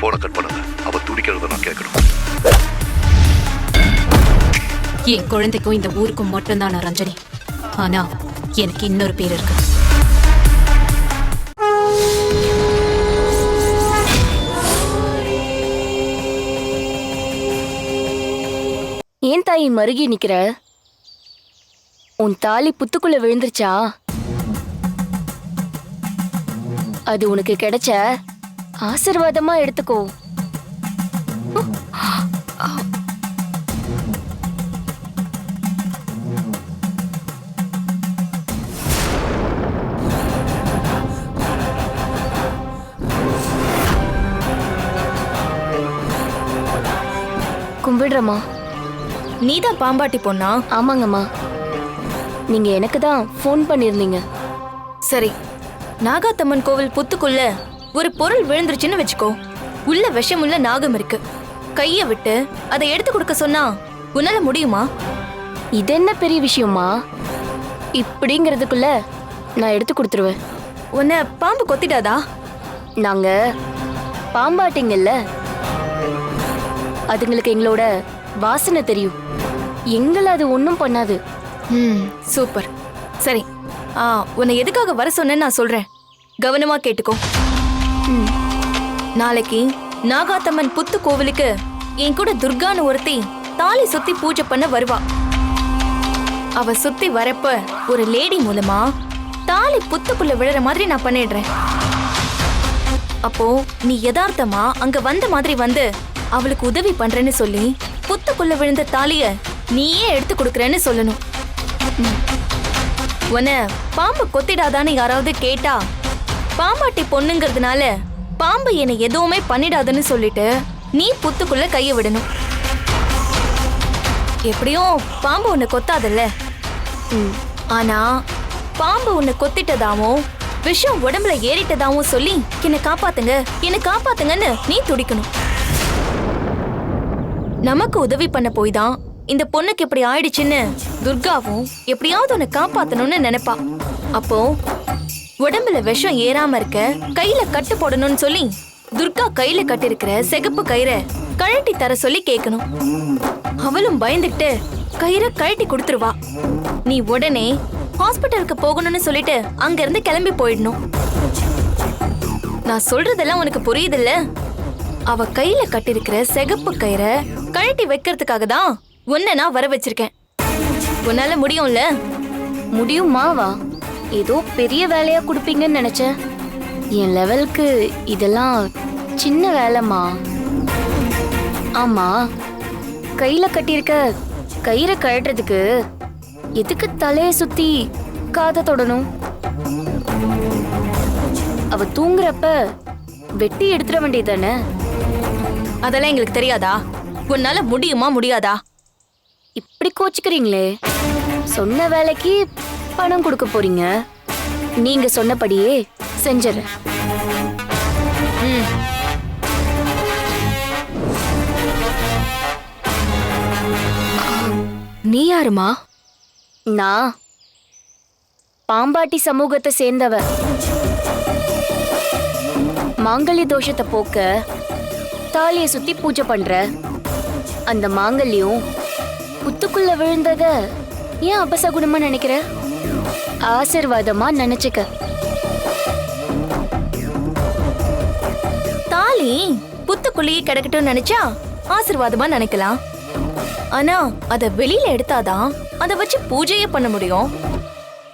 போனை கட் பண்ணுங்க. அவ துடிக்கிறத நான் கேட்கணும் என் குழந்தைக்கும் இந்த ஊருக்கும் மட்டும்தான் நான் ரஞ்சனி. ஆனா எனக்கு இன்னொரு பேர் இருக்கு. ஏன் தாயி மருகி நிக்கிற? உன் தாலி புத்துக்குள்ள விழுந்துருச்சா? அது உனக்கு கிடைச்ச ஆசிர்வாதமா எடுத்துக்கோ. கும்பிடுறமா நீதான் பாம்பாட்டி பொண்ணா? ஆமாங்கம்மா. நீங்க எனக்கு தான் ஃபோன் பண்ணியிருந்தீங்க சரி நாகாத்தம்மன் கோவில் புத்துக்குள்ள ஒரு பொருள் விழுந்துருச்சுன்னு வச்சுக்கோ. உள்ள விஷமுள்ள நாகம் இருக்கு. கைய விட்டு அதை எடுத்து கொடுக்க சொன்னா உன்னால முடியுமா? இது என்ன பெரிய விஷயமா? இப்படிங்கிறதுக்குள்ள நான் எடுத்து கொடுத்துருவேன். உன்னை பாம்பு கொத்திட்டாதா? நாங்க பாம்பாட்டிங்கல்ல? அதுங்களுக்கு எங்களோட வாசனை தெரியும். எங்களை அது ஒன்றும் பண்ணாது. ம் சூப்பர். சரி ஆ உன்னை எதுக்காக வர சொன்னேன்னு நான் சொல்றேன். கவனமா கேட்டுக்கோ. நாளைக்கு நாகாத்தம்மன் புத்து கோவிலுக்கு என் கூட துர்கான்னு ஒருத்தி தாலி சுத்தி பூஜை பண்ண வருவா. அவ சுத்தி வரப்ப ஒரு லேடி மூலமா தாலி புத்துக்குள்ள விழுற மாதிரி நான் பண்ணிடுறேன். அப்போ நீ யதார்த்தமா அங்க வந்த மாதிரி வந்து அவளுக்கு உதவி பண்றேன்னு சொல்லி புத்துக்குள்ள விழுந்த தாலிய நீயே எடுத்து கொடுக்கறேன்னு சொல்லணும். உன பாம்பு கொத்திடாதான்னு யாராவது கேட்டா பாம்பாட்டி பொண்ணுங்கிறதுனால பாம்பு என்னை எதுவுமே பண்ணிடாதுன்னு சொல்லிட்டு நீ புத்துக்குள்ள கைய விடணும். எப்படியும் பாம்பு உன்னை கொத்தாதல்ல. ஆனா பாம்பு உன்னை கொத்திட்டதாவும் விஷம் உடம்புல ஏறிட்டதாவும் சொல்லி என்னை காப்பாத்துங்க என்னை காப்பாத்துங்கன்னு நீ துடிக்கணும். நமக்கு உதவி பண்ண போய் தான் இந்த பொண்ணுக்கு இப்படி ஆயிடுச்சுன்னு துர்காவும் எப்படியாவது உன்னை காப்பாத்தணும்னு நினைப்பா. அப்போ உடம்புல விஷம் ஏறாம இருக்க கையில கட்டு போடணும்னு சொல்லி துர்கா கையில கட்டிருக்கிற சிகப்பு கயிறை கழட்டி தர சொல்லி கேட்கணும் அவளும் பயந்துட்டு கயிறை கழட்டி கொடுத்துருவா. நீ உடனே ஹாஸ்பிட்டலுக்கு போகணும்னு சொல்லிட்டு அங்க இருந்து கிளம்பி போயிடணும். நான் சொல்றதெல்லாம் உனக்கு புரியுதுல்ல? அவ கையில கட்டிருக்கிற சிகப்பு கயிறை கழட்டி வைக்கிறதுக்காக தான் உன்னை நான் வர வச்சிருக்கேன். உன்னால முடியும்ல? முடியுமாவா? ஏதோ பெரிய வேலையா கொடுப்பீங்கன்னு நினைச்சேன். என் லெவலுக்கு இதெல்லாம் சின்ன வேலைம்மா. ஆமா கையில கட்டியிருக்க கயிறை கழட்டுறதுக்கு எதுக்கு தலைய சுத்தி காதை தொடணும்? அவ தூங்குறப்ப வெட்டி எடுத்துட வேண்டியதானே அதெல்லாம் எங்களுக்கு தெரியாதா? உன்னால முடியுமா முடியாதா? இப்படி கோச்சுக்கிறீங்களே. சொன்ன வேலைக்கு பணம் கொடுக்க போறீங்க. நீங்க சொன்னபடியே செஞ்சிடறேன். நீ யாருமா? நான். பாம்பாட்டி சமூகத்தை சேர்ந்தவ மாங்கல்ய தோஷத்தை போக்க தாலியை சுத்தி பூஜை பண்ற அந்த மாங்கல்யம் புத்துக்குள்ள விழுந்தத ஏன் அபசகுணமா நினைக்கிற? ஆசிர்வாதமா நினைச்சுக்க. தாலி புத்துக்குள்ளேயே கிடக்கட்டும் நினைச்சா ஆசிர்வாதமா நினைக்கலாம். ஆனா அத வெளியில எடுத்தாதான் அத வச்சு பூஜையே பண்ண முடியும்.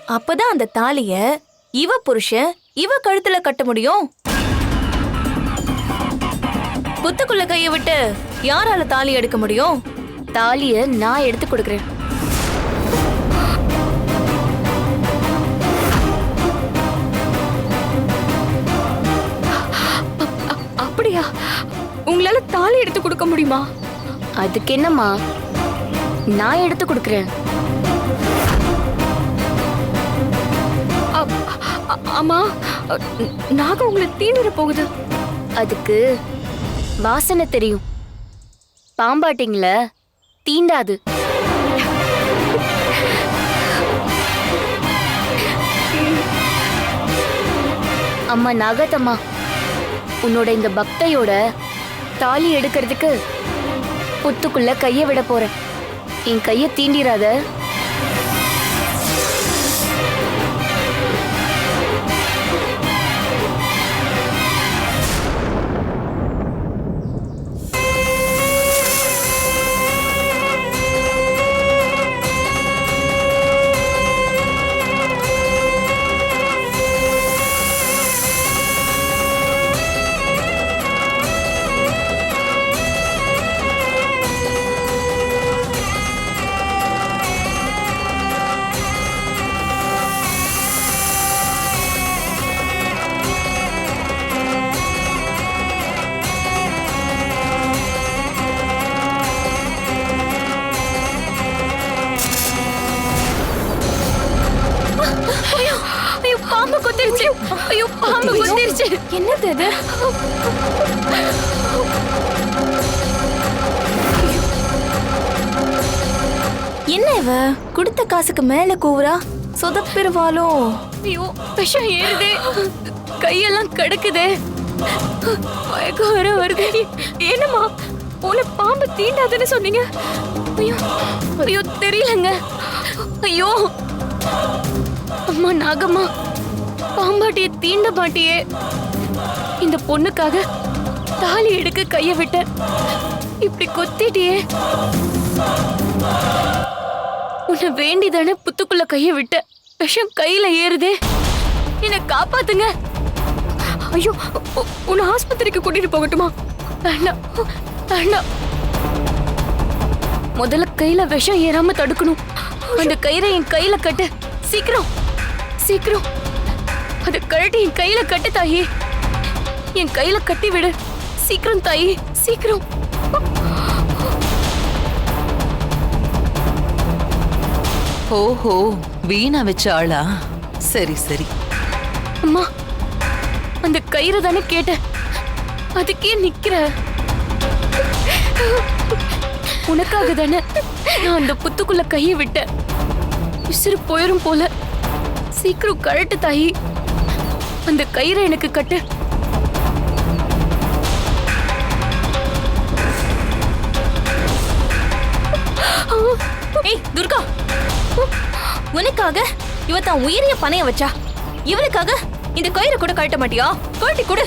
அப்பதான் அந்த தாலிய இவ புருஷன் இவ கழுத்துல கட்ட முடியும். புத்துக்குள்ள கைய விட்டு யாரால தாலி எடுக்க முடியும்? தாலிய நான் எடுத்து கொடுக்குறேன். தாலி எடுத்து கொடுக்க முடியுமா? அதுக்கு என்னம்மா? நான் எடுத்து கொடுக்குறேன். ஆமா நாக உங்களை தீண்டிட போகுது. அதுக்கு வாசனை தெரியும். பாம்பாட்டிங்கள தீண்டாது. அம்மா நாகத்தம்மா உன்னோட இந்த பக்தையோட தாலி எடுக்கிறதுக்கு புத்துக்குள்ள கையை விட போறேன். என் கையை தீண்டிராத காசுக்கு மேல கூவுறா. சொதப்பிருவாளோ ஐயோ விஷம் ஏறுதே. கையெல்லாம் கடுக்குது. மயக்கம் வர வருது. என்னம்மா உன பாம்பு தீண்டாதுன்னு சொன்னீங்க? ஐயோ ஐயோ தெரியலங்க. ஐயோ. அம்மா நாகம்மா பாம்பாட்டிய தீண்ட மாட்டியே இந்த பொண்ணுக்காக தாலி எடுக்க கைய விட்ட இப்படி கொத்திட்டியே. உன்னை வேண்டிதானே புத்துக்குள்ள கைய விட்ட? விஷம் கையில ஏறுதே. என்னை காப்பாத்துங்க. ஐயோ உன்னை ஆஸ்பத்திரிக்கு கூட்டிட்டு போகட்டுமா? அண்ணா வேண்டாம். முதல்ல கையில விஷம் ஏறாம தடுக்கணும். அந்த கயிறை என் கையில கட்டு. சீக்கிரம் சீக்கிரம். அது கழட்டி என் கையில கட்டு தாயி. என் கையில கட்டி விடு. சீக்கிரம் தாயி சீக்கிரம். ஓஹோ வீணா வச்ச ஆளா? சரி சரி. அம்மா அந்த கயிறு தானே கேட்டேன். அதுக்கே நிக்கிற. உனக்காக தானே நான் அந்த புத்துக்குள்ள கையை விட்டேன். விசிறு போயிரும் போல. சீக்கிரம் கழட்டு தாயி. அந்த கயிறை எனக்கு கட்டு. உனக்காக இவ தான் உயிரிய பணைய வச்சா. இவனுக்காக இந்த கயிறை கூட கழட்ட மாட்டியா? கழட்டி கொடு.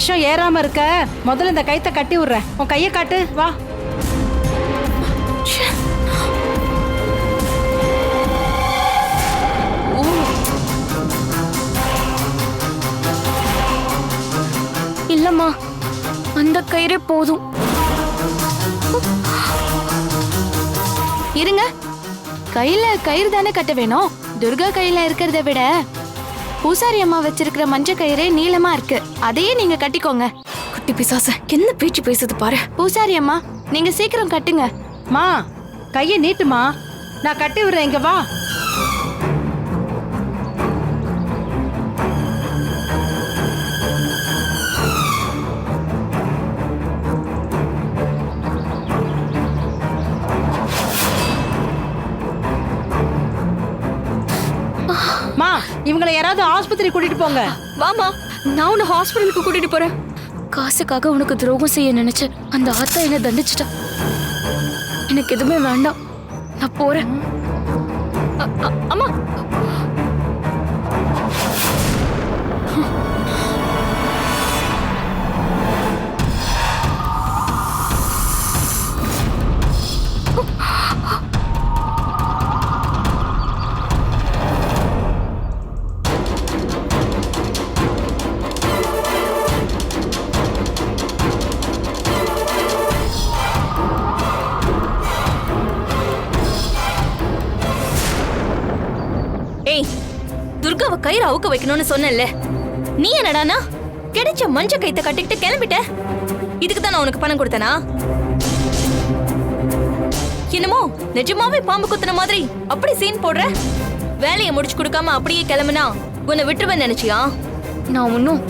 விஷம் ஏறாம இருக்க. முதல்ல இந்த கைத்தை கட்டி விடுறேன் உன் கையை காட்டு. வா. இல்லம்மா. அந்த கயிறே போதும். இருங்க. கையில கயிறு தானே கட்ட வேணும். துர்கா கையில இருக்கிறத விட பூசாரி அம்மா வச்சிருக்கிற மஞ்ச கயிறே நீளமா இருக்கு. அதையே நீங்க கட்டிக்கோங்க. குட்டி பிசாச என்ன பேச்சு பேசுது பாரு. பூசாரி அம்மா நீங்க சீக்கிரம் கட்டுங்க. மா கையை நீட்டுமா. நான் கட்டி விடுறேன் இங்க வா. இவங்களை யாராவது ஆஸ்பத்திரி கூட்டிட்டு போங்க. வாமா நான் உன்னை ஹாஸ்பிட்டலுக்கு கூட்டிட்டு போறேன். காசுக்காக உனக்கு துரோகம் செய்ய நினைச்சு அந்த ஆத்தா என்ன தண்டிச்சிட்டா. எனக்கு எதுவுமே வேண்டாம். நான் போறேன். அம்மா. அ- அம்மா கயிறு அவுக்க வைக்கணும்னு சொன்னேன்ல. நீ என்னடானா? கிடைச்ச மஞ்ச கைத்த கட்டிக்கிட்டு கிளம்பிட்ட? இதுக்கு தான் நான் உனக்கு பணம் கொடுத்தனா? என்னமோ நிஜமாவே பாம்பு குத்துன மாதிரி அப்படி சீன் போடுற? வேலையை முடிச்சு கொடுக்காம அப்படியே கிளம்புனா உன்னை விட்டுருவேன் நினைச்சியா? நான் ஒன்றும்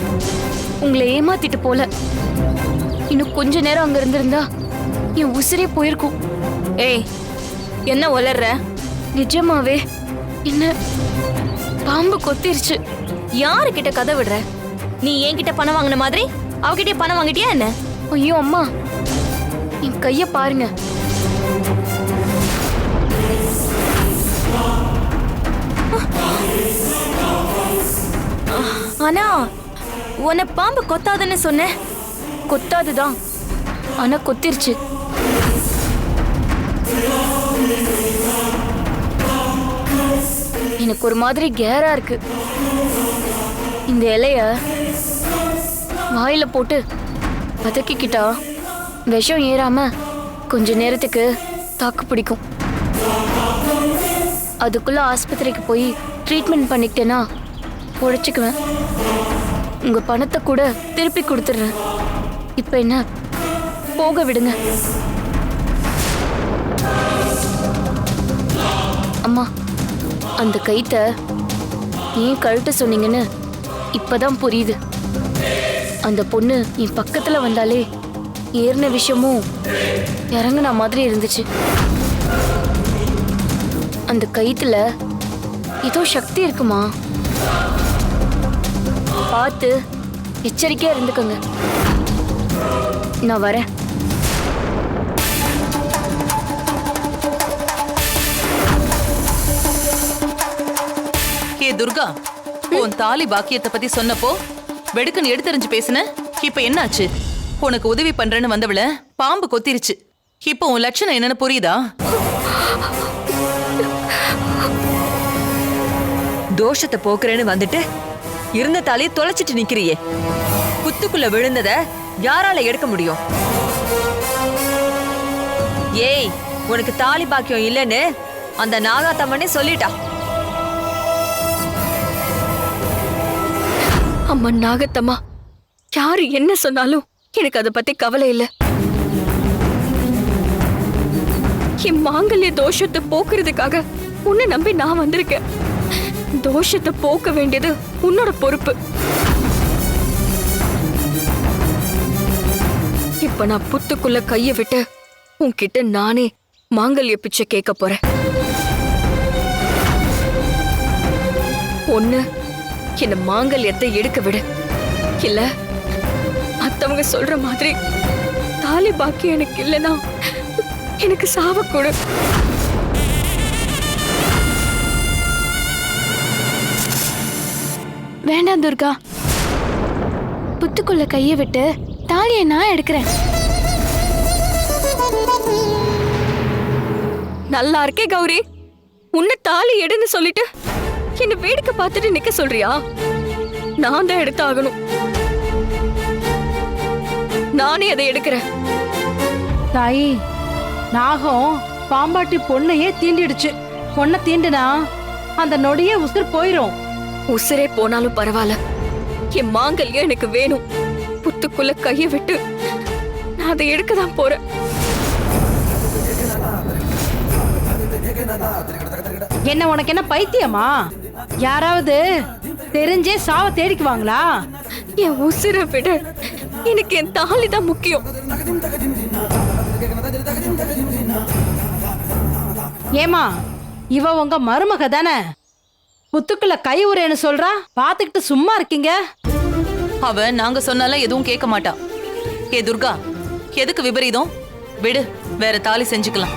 உங்களை ஏமாத்திட்டு போல. இன்னும் கொஞ்ச நேரம் அங்க இருந்திருந்தா என் உசிரே போயிருக்கும். ஏய் என்ன உளர்ற? நிஜமாவே என்ன? பாம்பு கொத்திருச்சு. யாரு கிட்ட கதை விடுற? நீ என்கிட்ட பணம் வாங்கின மாதிரி? அவகிட்ட பணம் வாங்கிட்டியா என்ன? ஐயோ அம்மா. என் கைய பாருங்க. ஆனா உன்னை பாம்பு கொத்தாதுன்னு சொன்ன? கொத்தாதுதான். ஆனா கொத்திருச்சு. எனக்கு ஒரு மாதிரி கேரா இருக்கு. இந்த இலைய வாயில போட்டு வதக்கிக்கிட்டா விஷம் ஏறாம கொஞ்ச நேரத்துக்கு தாக்கு பிடிக்கும். அதுக்குள்ள ஆஸ்பத்திரிக்கு போய் ட்ரீட்மெண்ட் பண்ணிக்கிட்டேன்னா பொழைச்சிக்குவேன். உங்க பணத்தை கூட திருப்பி கொடுத்துட்றேன். இப்ப என்ன? போக விடுங்க. அம்மா. அந்த கைத்த ஏன் கழுட்ட சொன்னீங்கன்னு இப்பதான் புரியுது. அந்த பொண்ணு என் பக்கத்துல வந்தாலே ஏறின விஷயமும் இறங்கின மாதிரி இருந்துச்சு. அந்த கயிற்றுல ஏதோ சக்தி இருக்குமா? பார்த்து எச்சரிக்கையா இருந்துக்கோங்க. நான் வரேன். துர்கா உன் தாலி பாக்கியத்தை பத்தி சொன்னப்போ வெடுக்குன்னு எடுத்தறிஞ்சு பேசுன இப்ப என்னாச்சு? உனக்கு உதவி பண்றேன்னு வந்தவள பாம்பு கொத்திருச்சு. இப்போ உன் லட்சணம் என்னன்னு புரியுதா? தோஷத்தை போக்குறேன்னு வந்துட்டு இருந்த தாலியை தொலைச்சிட்டு நிக்கிறியே. குத்துக்குள்ள விழுந்தத யாரால எடுக்க முடியும்? ஏய் உனக்கு தாலி பாக்கியம் இல்லைன்னு அந்த நாகாத்தம்மனே சொல்லிட்டா. அம்மா நாகத்தம்மா யாரு என்ன சொன்னாலும் எனக்கு அதை பத்தி கவலை இல்ல. என் மாங்கல்ய தோஷத்தை போக்குறதுக்காக உன்னை நம்பி நான் வந்திருக்கேன். தோஷத்தை போக்க வேண்டியது உன்னோட பொறுப்பு. இப்ப நான் புத்துக்குள்ள கைய விட்டு உன்கிட்ட நானே மாங்கல்ய பிச்சை கேட்க போறேன். ஒண்ணு என்ன மாங்கல்யத்தை எடுக்க விடு. இல்ல மத்தவங்க சொல்ற மாதிரி தாலி பாக்கி எனக்கு இல்லனா எனக்கு சாவக்கூடு வேண்டாம் துர்கா. புத்துக்குள்ள கைய விட்டு தாலியை நான் எடுக்கிறேன். நல்லா இருக்கே கௌரி. உன்னை தாலி எடுன்னு சொல்லிட்டு என்ன வேடிக்கை பார்த்துட்டு நிக்க சொல்றியா? நான் தான் எடுத்தாகணும். நானே அதை எடுக்கிறேன். தாயி நாகம் பாம்பாட்டி பொண்ணையே தீண்டிடுச்சு. பொண்ணை தீண்டுனா அந்த நொடியே உசுர் போயிரும். உசிரே போனாலும் பரவாயில்ல. என் மாங்கல்யம் எனக்கு வேணும். புத்துக்குள்ள கைய விட்டு நான் அதை எடுக்க தான் போறேன். என்ன உனக்கு என்ன பைத்தியமா? யாராவது தெரிஞ்சே சாவ தேடிக்குவாங்களா? என் உசிரை விட எனக்கு என் தாலி தான் முக்கியம். ஏமா இவ உங்க மருமக தானே? புத்துக்குள்ள கை உரேன்னு சொல்றா? பாத்துக்கிட்டு சும்மா இருக்கீங்க? அவ நாங்க சொன்னால எதுவும் கேட்க மாட்டா. ஏ துர்கா எதுக்கு விபரீதம்? விடு வேற தாலி செஞ்சுக்கலாம்.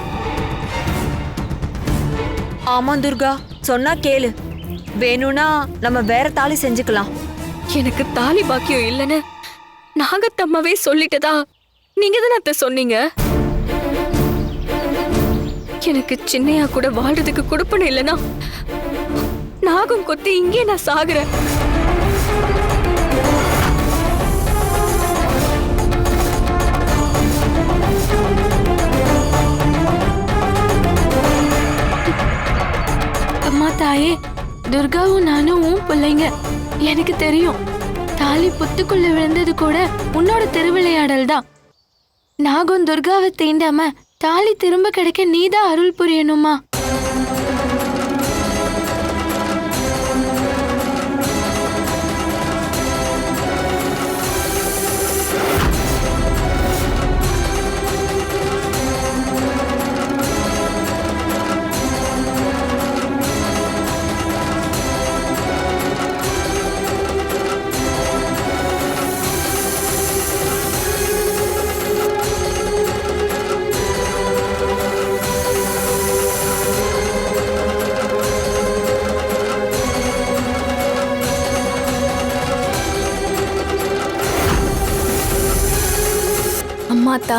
ஆமா துர்கா சொன்னா கேளு. வேணும்னா நம்ம வேற தாலி செஞ்சுக்கலாம். எனக்கு தாலி பாக்கியம் இல்லைன்னு நாகத்தம்மாவே சொல்லிட்டதா? நீங்க தானே அத்தை சொன்னீங்க? எனக்கு சின்னையா கூட வாழ்றதுக்கு கொடுப்பன இல்லைன்னா நாகம் கொத்தி இங்கே நான் சாகுறேன். பிள்ளைங்க. எனக்கு தெரியும். தாலி புத்துக்குள்ள விழுந்தது கூட உன்னோட திருவிளையாடல் தான். நாகம் துர்காவை தீண்டாம தாலி திரும்ப கிடைக்க நீதான் அருள் புரியணுமா?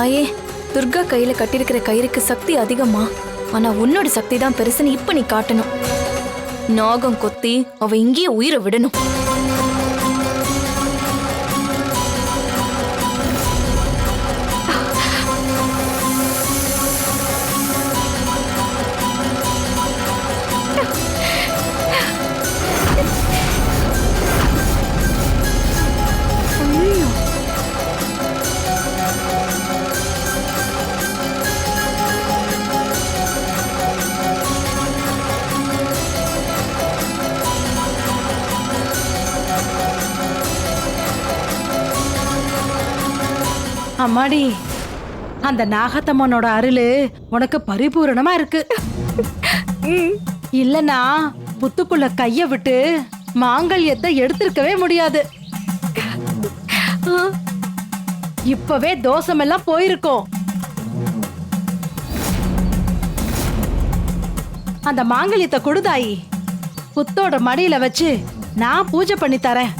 தாயே துர்கா கையில கட்டியிருக்கிற கயிறுக்கு சக்தி அதிகமா? ஆனா உன்னோட சக்தி தான் பெருசுன்னு இப்ப நீ காட்டணும். நாகம் கொத்தி அவ இங்கேயே உயிரை விடணும். அம்மாடி அந்த நாகத்தம்மனோட அருளு உனக்கு பரிபூரணமா இருக்கு. இல்லனா புத்துக்குள்ள கைய விட்டு மாங்கல்யத்தை எடுத்திருக்கவே முடியாது. இப்பவே தோசமெல்லாம் போயிருக்கோம். அந்த மாங்கல்யத்தை கொடுதாயி புத்தோட மடியில வச்சு நான் பூஜை பண்ணி தரேன்.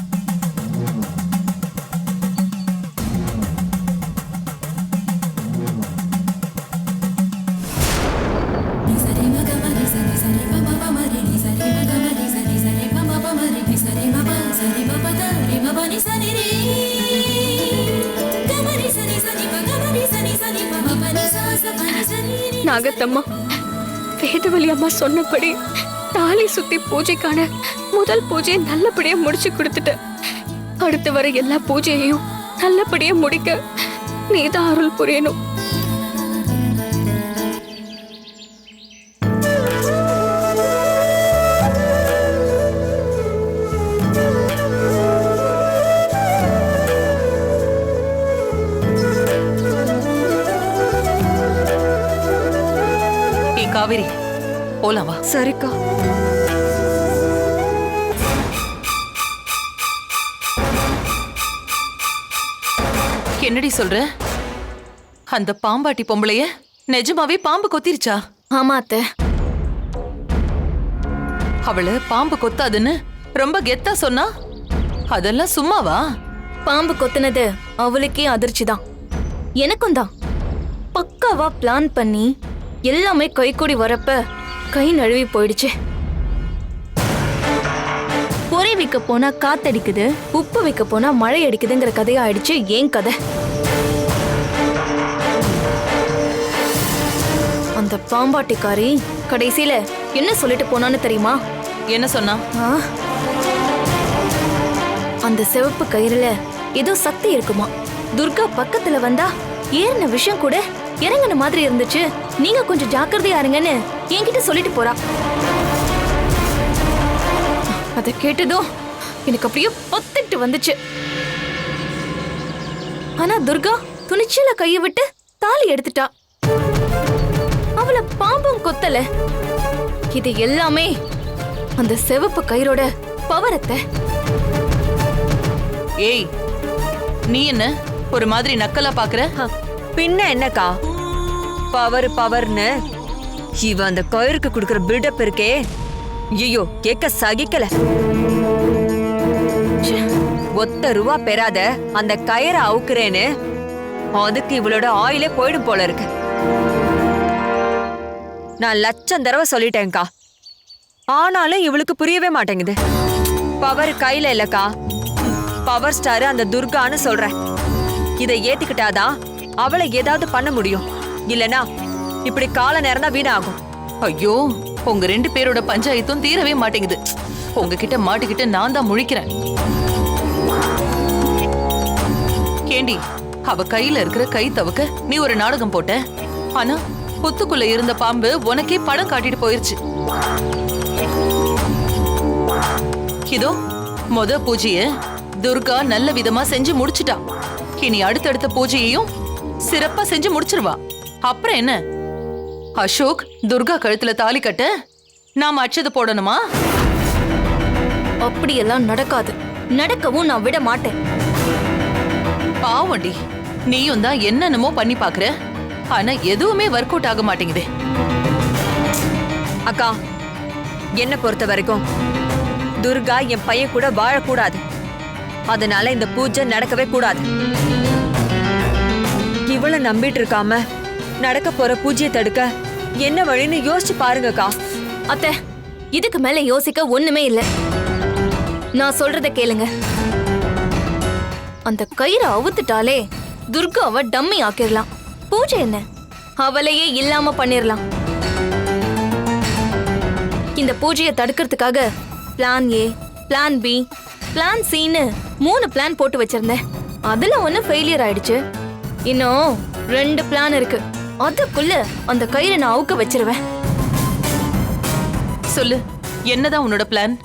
ஆகத்தம்மா. வேதவழி அம்மா சொன்னபடி தாலி சுத்தி பூஜைக்கான முதல் பூஜையை நல்லபடியா முடிச்சு கொடுத்துட்ட. அடுத்து வர எல்லா பூஜையையும் நல்லபடியா முடிக்க நீதான் அருள் புரியணும். போலாம் வா. சரிக்கா. என்னடி சொல்ற? அந்த பாம்பாட்டி பொம்பளைய நிஜமாவே பாம்பு கொத்திருச்சா? ஆமா அத்தை அவள பாம்பு கொத்தாதுன்னு ரொம்ப கெத்தா சொன்னா? அதெல்லாம் சும்மாவா? பாம்பு கொத்துனது அவளுக்கே அதிர்ச்சி தான் எனக்கும் தான் பக்காவா பிளான் பண்ணி எல்லாமே கைக்கூடி வரப்ப கை நழுவி போயிடுச்சு. பொறி வைக்க போனா காத்தடிக்குது உப்பு வைக்க போனா மழை அடிக்குதுங்கிற கதையா ஆயிடுச்சு ஏன் கதை? அந்த பாம்பாட்டிக்காரி கடைசியில என்ன சொல்லிட்டு போனான்னு தெரியுமா? என்ன சொன்னா? அந்த சிவப்பு கயிறுல ஏதோ சக்தி இருக்குமா? துர்கா பக்கத்துல வந்தா ஏறின விஷயம் கூட இறங்கின மாதிரி இருந்துச்சு. நீங்க கொஞ்சம் ஜாக்கிரதையா இருங்கன்னு என்கிட்ட சொல்லிட்டு போறா. அத கேட்டதும் எனக்கு அப்படியே பத்திட்டு வந்துச்சு. ஆனா துர்கா துணிச்சல கைய விட்டு தாலி எடுத்துட்டா. அவள பாம்பும் கொத்தல. இது எல்லாமே அந்த சிவப்பு கயிறோட பவரத்தை. ஏய் நீ என்ன? ஒரு மாதிரி நக்கலா பாக்குற? பின்ன என்னக்கா? பவர் பவர்னு இவ அந்த கயிறுக்கு கொடுக்கற பில்டப் இருக்கே. ஐயோ கேட்க சகிக்கல. ஒத்த ரூபா பெறாத அந்த கயிறை அவுக்குறேன்னு. அதுக்கு இவளோட ஆயிலே போயிடும் போல இருக்கு. நான் லட்சம் தடவை சொல்லிட்டேன்க்கா. ஆனாலும் இவளுக்கு புரியவே மாட்டேங்குது. பவர் கையில இல்லக்கா. பவர் ஸ்டார் அந்த துர்கான்னு சொல்றேன். இதை ஏத்துக்கிட்டாதான் அவளை ஏதாவது பண்ண முடியும். இல்லனா இப்படி கால நேரம் தான் வீணாகும். ஐயோ உங்க ரெண்டு பேரோட பஞ்சாயத்தும் தீரவே மாட்டேங்குது. உங்ககிட்ட மாட்டிக்கிட்டு நான் தான் முழிக்கிறேன். கேண்டி அவ கையில இருக்கிற கை தவுக்க நீ ஒரு நாடகம் போட்ட? ஆனா புத்துக்குள்ள இருந்த பாம்பு உனக்கே படம் காட்டிட்டு போயிருச்சு. இதோ முத பூஜைய துர்கா நல்ல விதமா செஞ்சு முடிச்சிட்டா. இனி அடுத்தடுத்த பூஜையையும் சிறப்பா செஞ்சு முடிச்சிருவா. அப்புறம் என்ன? அசோக் துர்கா கழுத்துல தாலி கட்ட நாம அச்சது போடணுமா? அப்படியெல்லாம் நடக்காது. நடக்கவும் நான் விட மாட்டேன். பாவண்டி நீயும் தான் என்னென்னமோ பண்ணி பாக்குற. ஆனா எதுவுமே ஒர்க் அவுட் ஆக மாட்டேங்குதே. அக்கா என்ன பொறுத்த வரைக்கும்? துர்கா என் பையன் கூட வாழக்கூடாது. அதனால இந்த பூஜை நடக்கவே கூடாது. இவள நம்பிட்டு இருக்காம நடக்க போற பூஜையை தடுக்க. என்ன வழின்னு யோசிச்சு பாருங்கக்கா அத்தை இதுக்கு மேல யோசிக்க ஒண்ணுமே இல்ல. நான் சொல்றத கேளுங்க. அந்த கயிறை அவுத்துட்டாலே துர்காவை டம்மி ஆக்கிடலாம் பூஜை என்ன? அவளையே இல்லாம பண்ணிடலாம் இந்த பூஜையை தடுக்கிறதுக்காக plan A plan B plan சின்னு மூணு பிளான் போட்டு வச்சிருந்தேன். அதுல ஒன்று ஃபெயிலியர் ஆயிடுச்சு. இன்னும் ரெண்டு பிளான் இருக்கு. அதுக்குள்ள அந்த கயிறை நான் அவுக்க வச்சிருவேன். சொல்லு என்னதான் உன்னோட பிளான்